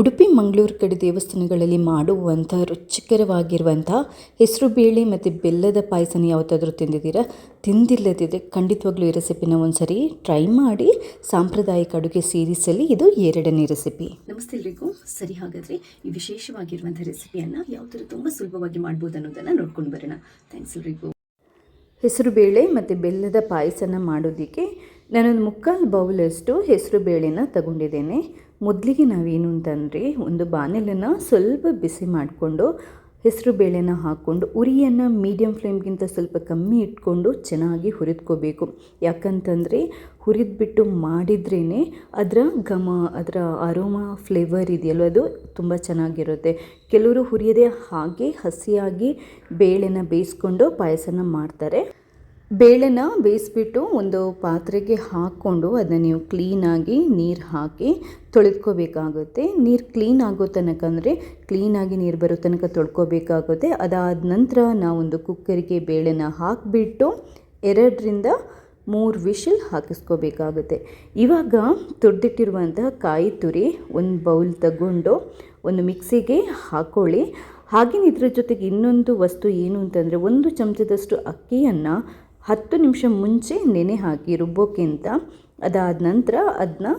ಉಡುಪಿ ಮಂಗಳೂರು ಕಡೆ ದೇವಸ್ಥಾನಗಳಲ್ಲಿ ಮಾಡುವಂಥ ರುಚಿಕರವಾಗಿರುವಂಥ ಹೆಸರು ಬೇಳೆ ಮತ್ತು ಬೆಲ್ಲದ ಪಾಯಸನ ಯಾವತ್ತಾದರೂ ತಿಂದಿದ್ದೀರಾ? ತಿಂದಿಲ್ಲದಿದ್ದರೆ ಖಂಡಿತವಾಗ್ಲೂ ಈ ರೆಸಿಪಿನ ಒಂದ್ಸರಿ ಟ್ರೈ ಮಾಡಿ ಸಾಂಪ್ರದಾಯಿಕ ಅಡುಗೆ ಸೀರೀಸಲ್ಲಿ ಇದು ಎರಡನೇ ರೆಸಿಪಿ. ನಮಸ್ತೆ ಎಲ್ರಿಗೂ. ಸರಿ ಹಾಗಾದರೆ ಈ ವಿಶೇಷವಾಗಿರುವಂಥ ರೆಸಿಪಿಯನ್ನು ಯಾವ ಥರ ತುಂಬ ಸುಲಭವಾಗಿ ಮಾಡ್ಬೋದು ಅನ್ನೋದನ್ನು ನೋಡ್ಕೊಂಡು ಬರೋಣ. ಥ್ಯಾಂಕ್ಸ್ ಎಲ್ರಿಗೂ. ಹೆಸರುಬೇಳೆ ಮತ್ತು ಬೆಲ್ಲದ ಪಾಯಸನ ಮಾಡೋದಕ್ಕೆ ನಾನೊಂದು ಮುಕ್ಕಾಲು ಬೌಲಷ್ಟು ಹೆಸರು ಬೇಳೆನ ತಗೊಂಡಿದ್ದೇನೆ. ಮೊದಲಿಗೆ ನಾವೇನು ಅಂತಂದರೆ ಒಂದು ಬಾಣಲೆನ ಸ್ವಲ್ಪ ಬಿಸಿ ಮಾಡಿಕೊಂಡು ಹೆಸರು ಬೇಳೆನ ಹಾಕ್ಕೊಂಡು ಉರಿಯನ್ನು ಮೀಡಿಯಮ್ ಫ್ಲೇಮ್ಗಿಂತ ಸ್ವಲ್ಪ ಕಮ್ಮಿ ಇಟ್ಕೊಂಡು ಚೆನ್ನಾಗಿ ಹುರಿದ್ಕೋಬೇಕು. ಯಾಕಂತಂದರೆ ಹುರಿದ್ಬಿಟ್ಟು ಮಾಡಿದ್ರೇ ಅದರ ಘಮ, ಅದರ ಅರೋಮಾ ಫ್ಲೇವರ್ ಇದೆಯಲ್ವ? ಅದು ತುಂಬ ಚೆನ್ನಾಗಿರುತ್ತೆ. ಕೆಲವರು ಹುರಿಯದೇ ಹಾಗೆ ಹಸಿಯಾಗಿ ಬೇಳೆನ ಬೇಯಿಸ್ಕೊಂಡು ಪಾಯಸನ ಮಾಡ್ತಾರೆ. ಬೇಳೆನ ಬೇಯಿಸ್ಬಿಟ್ಟು ಒಂದು ಪಾತ್ರೆಗೆ ಹಾಕ್ಕೊಂಡು ಅದನ್ನು ನೀವು ಕ್ಲೀನಾಗಿ ನೀರು ಹಾಕಿ ತೊಳೆದ್ಕೋಬೇಕಾಗುತ್ತೆ ನೀರು ಕ್ಲೀನ್ ಆಗೋ ತನಕ ಅಂದರೆ ಕ್ಲೀನಾಗಿ ನೀರು ಬರೋ ತನಕ ತೊಳ್ಕೊಬೇಕಾಗುತ್ತೆ. ಅದಾದ ನಂತರ ನಾವೊಂದು ಕುಕ್ಕರಿಗೆ ಬೇಳೆನ ಹಾಕಿಬಿಟ್ಟು ಎರಡರಿಂದ ಮೂರು ವಿಷಲ್ ಹಾಕಿಸ್ಕೋಬೇಕಾಗುತ್ತೆ. ಇವಾಗ ತುರಿದಿಟ್ಟಿರುವಂತಹ ಕಾಯಿ ತುರಿ ಒಂದು ಬೌಲ್ ತಗೊಂಡು ಒಂದು ಮಿಕ್ಸಿಗೆ ಹಾಕ್ಕೊಳ್ಳಿ ಹಾಗೆಯೇ ಇದರ ಜೊತೆಗೆ ಇನ್ನೊಂದು ವಸ್ತು ಏನು ಅಂತಂದರೆ ಒಂದು ಚಮಚದಷ್ಟು ಅಕ್ಕಿಯನ್ನು ಹತ್ತು ನಿಮಿಷ ಮುಂಚೆ ನೆನೆ ಹಾಕಿ ರುಬ್ಬೋಕ್ಕಿಂತ ಅದಾದ ನಂತರ ಅದನ್ನ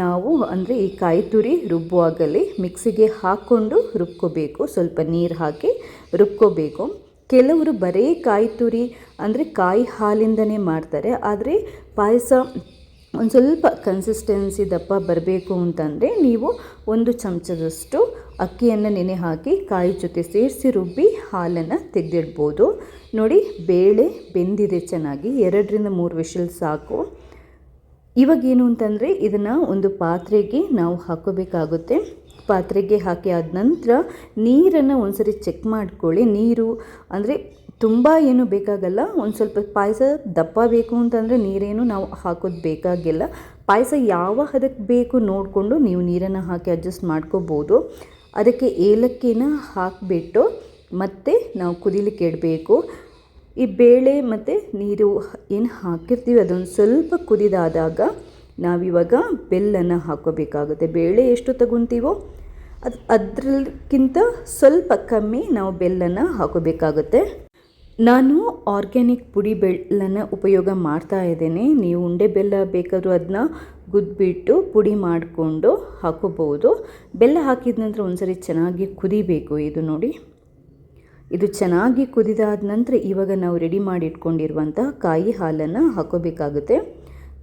ನಾವು ಅಂದರೆ ಈ ಕಾಯಿ ತುರಿ ರುಬ್ಬುವಾಗಲೇ ಮಿಕ್ಸಿಗೆ ಹಾಕ್ಕೊಂಡು ರುಬ್ಕೋಬೇಕು. ಸ್ವಲ್ಪ ನೀರು ಹಾಕಿ ರುಬ್ಕೋಬೇಕು. ಕೆಲವರು ಬರೀ ಕಾಯಿ ತುರಿ ಅಂದರೆ ಕಾಯಿ ಹಾಲಿಂದನೇ ಮಾಡ್ತಾರೆ. ಆದರೆ ಪಾಯಸ ಒಂದು ಸ್ವಲ್ಪ ಕನ್ಸಿಸ್ಟೆನ್ಸಿ ದಪ್ಪ ಬರಬೇಕು ಅಂತಂದರೆ ನೀವು ಒಂದು ಚಮಚದಷ್ಟು ಅಕ್ಕಿಯನ್ನು ನೆನೆ ಹಾಕಿ ಕಾಯಿ ಜೊತೆ ಸೇರಿಸಿ ರುಬ್ಬಿ ಹಾಲನ್ನು ತೆಗೆದಿಡ್ಬೋದು. ನೋಡಿ, ಬೇಳೆ ಬೆಂದಿದೆ ಚೆನ್ನಾಗಿ, ಎರಡರಿಂದ ಮೂರು ವಿಷಲ್ ಸಾಕು. ಇವಾಗೇನು ಅಂತಂದರೆ, ಇದನ್ನು ಒಂದು ಪಾತ್ರೆಗೆ ನಾವು ಹಾಕೋಬೇಕಾಗುತ್ತೆ. ಪಾತ್ರೆಗೆ ಹಾಕಿ ಆದ ನಂತರ ನೀರನ್ನು ಒಂದ್ಸರಿ ಚೆಕ್ ಮಾಡ್ಕೊಳ್ಳಿ. ನೀರು ಅಂದರೆ ತುಂಬ ಏನು ಬೇಕಾಗಲ್ಲ, ಒಂದು ಸ್ವಲ್ಪ ಪಾಯಸ, ದಪ್ಪ ಬೇಕು ಅಂತಂದರೆ ನೀರೇನು ನಾವು ಹಾಕೋದು ಬೇಕಾಗಿಲ್ಲ. ಪಾಯಸ ಯಾವ ಹದಕ್ಕೆ ಬೇಕು ನೋಡಿಕೊಂಡು ನೀವು ನೀರನ್ನು ಹಾಕಿ ಅಡ್ಜಸ್ಟ್ ಮಾಡ್ಕೋಬೋದು. ಅದಕ್ಕೆ ಏಲಕ್ಕಿನ ಹಾಕಿಬಿಟ್ಟು ಮತ್ತೆ ನಾವು ಕುದಿಲಿಕ್ಕೆ ಇಡಬೇಕು. ಈ ಬೇಳೆ ಮತ್ತು ನೀರು ಏನು ಹಾಕಿರ್ತೀವಿ, ಅದೊಂದು ಸ್ವಲ್ಪ ಕುದಿದಾದಾಗ ನಾವಿವಾಗ ಬೆಲ್ಲನ ಹಾಕೋಬೇಕಾಗುತ್ತೆ ಬೇಳೆ ಎಷ್ಟು ತಗೊತೀವೋ ಅದು ಅದಕ್ಕಿಂತ ಸ್ವಲ್ಪ ಕಮ್ಮಿ ನಾವು ಬೆಲ್ಲನ ಹಾಕೋಬೇಕಾಗುತ್ತೆ ನಾನು ಆರ್ಗ್ಯಾನಿಕ್ ಪುಡಿ ಬೆಲ್ಲನ ಉಪಯೋಗ ಮಾಡ್ತಾ ಇದ್ದೇನೆ. ನೀವು ಉಂಡೆ ಬೆಲ್ಲ ಬೇಕಾದರೂ ಅದನ್ನ ಗುದ್ಬಿಟ್ಟು ಪುಡಿ ಮಾಡಿಕೊಂಡು ಹಾಕೋಬೋದು ಬೆಲ್ಲ ಹಾಕಿದ ನಂತರ ಒಂದ್ಸರಿ ಚೆನ್ನಾಗಿ ಕುದಿಬೇಕು. ಇದು ನೋಡಿ. ಇದು ಚೆನ್ನಾಗಿ ಕುದಿದಾದ ನಂತರ ಇವಾಗ ನಾವು ರೆಡಿ ಮಾಡಿ ಇಟ್ಕೊಂಡಿರುವಂಥ ಕಾಯಿ ಹಾಲನ್ನು ಹಾಕೋಬೇಕಾಗುತ್ತೆ.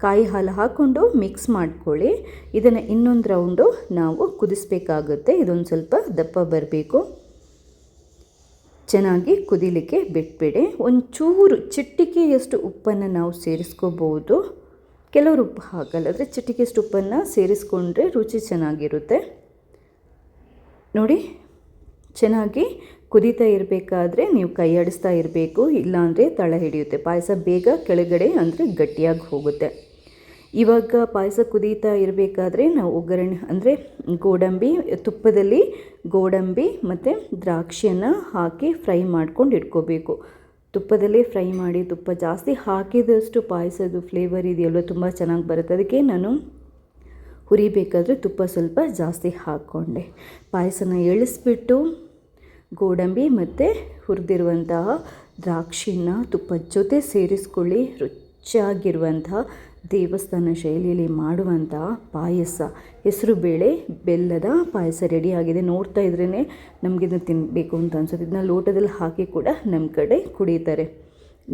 ಕಾಯಿ ಹಾಲು ಹಾಕ್ಕೊಂಡು ಮಿಕ್ಸ್ ಮಾಡ್ಕೊಳ್ಳಿ. ಇದನ್ನು ಇನ್ನೊಂದು ರೌಂಡು ನಾವು ಕುದಿಸ್ಬೇಕಾಗುತ್ತೆ. ಇದೊಂದು ಸ್ವಲ್ಪ ದಪ್ಪ ಬರಬೇಕು. ಚೆನ್ನಾಗಿ ಕುದಿಲಿಕ್ಕೆ ಬಿಟ್ಬಿಡಿ. ಒಂಚೂರು ಚಿಟ್ಟಿಕೆಯಷ್ಟು ಉಪ್ಪನ್ನು ನಾವು ಸೇರಿಸ್ಕೋಬೋದು ಕೆಲವರು ಉಪ್ಪು ಹಾಕಲ್ಲ, ಆದರೆ ಚಿಟಿಕೆಯಷ್ಟು ಉಪ್ಪನ್ನು ಸೇರಿಸ್ಕೊಂಡ್ರೆ ರುಚಿ ಚೆನ್ನಾಗಿರುತ್ತೆ. ನೋಡಿ, ಚೆನ್ನಾಗಿ ಕುದೀತಾ ಇರಬೇಕಾದ್ರೆ ನೀವು ಕೈ ಆಡಿಸ್ತಾ ಇರಬೇಕು, ಇಲ್ಲಾಂದರೆ ತಳ ಹಿಡಿಯುತ್ತೆ. ಪಾಯಸ ಬೇಗ ಕೆಳಗಡೆ ಅಂದರೆ ಗಟ್ಟಿಯಾಗಿ ಹೋಗುತ್ತೆ. ಇವಾಗ ಪಾಯಸ ಕುದೀತಾ ಇರಬೇಕಾದ್ರೆ ನಾವು ಒಗ್ಗರಣೆ ಅಂದರೆ ಗೋಡಂಬಿ, ತುಪ್ಪದಲ್ಲಿ ಗೋಡಂಬಿ ಮತ್ತು ದ್ರಾಕ್ಷಿಯನ್ನು ಹಾಕಿ ಫ್ರೈ ಮಾಡ್ಕೊಂಡು ಇಟ್ಕೋಬೇಕು. ತುಪ್ಪದಲ್ಲಿ ಫ್ರೈ ಮಾಡಿ ತುಪ್ಪ ಜಾಸ್ತಿ ಹಾಕಿದಷ್ಟು ಪಾಯಸದ್ದು ಫ್ಲೇವರ್ ಇದೆಯಲ್ಲ ತುಂಬ ಚೆನ್ನಾಗಿ ಬರುತ್ತೆ. ಅದಕ್ಕೆ ನಾನು ಹುರಿಬೇಕಾದ್ರೆ ತುಪ್ಪ ಸ್ವಲ್ಪ ಜಾಸ್ತಿ ಹಾಕ್ಕೊಂಡೆ. ಪಾಯಸನ ಇಳಿಸ್ಬಿಟ್ಟು ಗೋಡಂಬಿ ಮತ್ತು ಹುರಿದಿರುವಂತಹ ದ್ರಾಕ್ಷಿನ ತುಪ್ಪದ ಜೊತೆ ಸೇರಿಸ್ಕೊಳ್ಳಿ. ರುಚಿಯಾಗಿರುವಂತಹ ದೇವಸ್ಥಾನ ಶೈಲಿಯಲ್ಲಿ ಮಾಡುವಂತಹ ಪಾಯಸ. ಹೆಸರುಬೇಳೆ ಬೆಲ್ಲದ ಪಾಯಸ ರೆಡಿಯಾಗಿದೆ ನೋಡ್ತಾ ಇದ್ರೇ ನಮಗಿದನ್ನು ತಿನ್ನಬೇಕು ಅಂತ ಅನ್ಸುತ್ತೆ. ಇದನ್ನ ಲೋಟದಲ್ಲಿ ಹಾಕಿ ಕೂಡ ನಮ್ಮ ಕಡೆ ಕುಡಿತಾರೆ.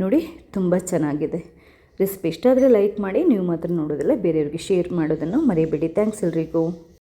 ನೋಡಿ, ತುಂಬ ಚೆನ್ನಾಗಿದೆ. ರೆಸಿಪಿ ಇಷ್ಟ ಆದರೆ ಲೈಕ್ ಮಾಡಿ, ನೀವು ಮಾತ್ರ ನೋಡೋದಿಲ್ಲ, ಬೇರೆಯವ್ರಿಗೆ ಶೇರ್ ಮಾಡೋದನ್ನು ಮರೆಯಬೇಡಿ ಥ್ಯಾಂಕ್ಸ್ ಎಲ್ರಿಗೂ.